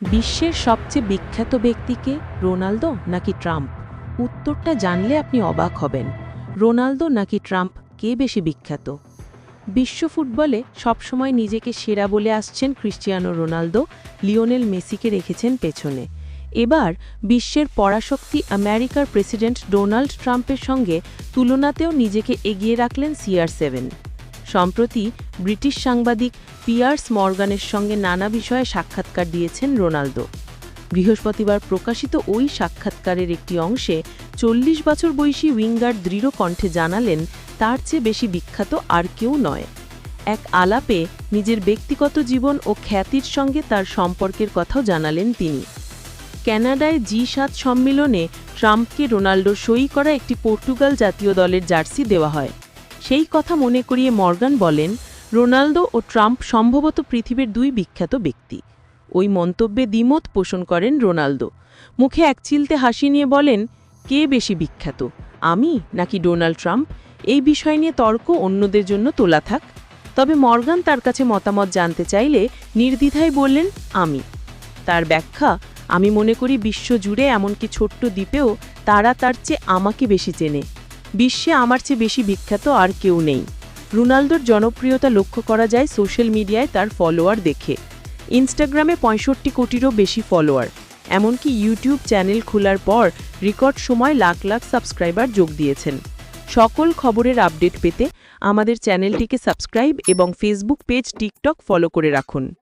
বিশ্বের সবচেয়ে বিখ্যাত ব্যক্তিকে রোনালদো নাকি ট্রাম্প? উত্তরটা জানলে আপনি অবাক হবেন। রোনালদো নাকি ট্রাম্প কে বেশি বিখ্যাত? বিশ্ব ফুটবলে সবসময় নিজেকে সেরা বলে আসছেন ক্রিশ্চিয়ানো রোনালদো, লিওনেল মেসিকে রেখেছেন পেছনে। এবার বিশ্বের পরাশক্তি আমেরিকার প্রেসিডেন্ট ডোনাল্ড ট্রাম্পের সঙ্গে তুলনাতেও নিজেকে এগিয়ে রাখলেন সিআর সেভেন। সম্প্রতি ব্রিটিশ সাংবাদিক পিয়ার্স মর্গানের সঙ্গে নানা বিষয়ে সাক্ষাৎকার দিয়েছেন রোনালদো। বৃহস্পতিবার প্রকাশিত ওই সাক্ষাৎকারের একটি অংশে চল্লিশ বছর বয়সী উইঙ্গার দৃঢ় কণ্ঠে জানালেন, তার চেয়ে বেশি বিখ্যাত আর কেউ নয়। এক আলাপে নিজের ব্যক্তিগত জীবন ও খ্যাতির সঙ্গে তার সম্পর্কের কথাও জানালেন তিনি। ক্যানাডায় জি সাত সম্মেলনে ট্রাম্পকে রোনাল্ডো সই করা একটি পর্তুগাল জাতীয় দলের জার্সি দেওয়া হয়। সেই কথা মনে করিয়ে মর্গান বলেন রোনালদো ও ট্রাম্প সম্ভবত পৃথিবীর দুই বিখ্যাত ব্যক্তি। ওই মন্তব্যে দ্বিমত পোষণ করেন রোনালদো। মুখে এক চিলতে হাসি নিয়ে বলেন, কে বেশি বিখ্যাত, আমি নাকি ডোনাল্ড ট্রাম্প? এই বিষয় নিয়ে তর্ক অন্যদের জন্য তোলা থাক। তবে মর্গান তার কাছে মতামত জানতে চাইলে নির্দ্বিধায় বললেন, আমি। তার ব্যাখ্যা, আমি মনে করি বিশ্ব জুড়ে এমনকি ছোট্ট দ্বীপেও তারা তার চেয়ে আমাকে বেশি চেনে। বিশ্বে আমার চেয়ে বেশি বিখ্যাত আর কেউ নেই। রোনালদোর জনপ্রিয়তা লক্ষ্য করা যায় সোশ্যাল মিডিয়ায় তার ফলোয়ার দেখে। ইনস্টাগ্রামে পঁয়ষট্টি কোটিরও বেশি ফলোয়ার। এমনকি ইউটিউব চ্যানেল খোলার পর রেকর্ড সময় লাখ লাখ সাবস্ক্রাইবার যোগ দিয়েছেন। সকল খবরের আপডেট পেতে আমাদের চ্যানেলটিকে সাবস্ক্রাইব এবং ফেসবুক পেজ টিকটক ফলো করে রাখুন।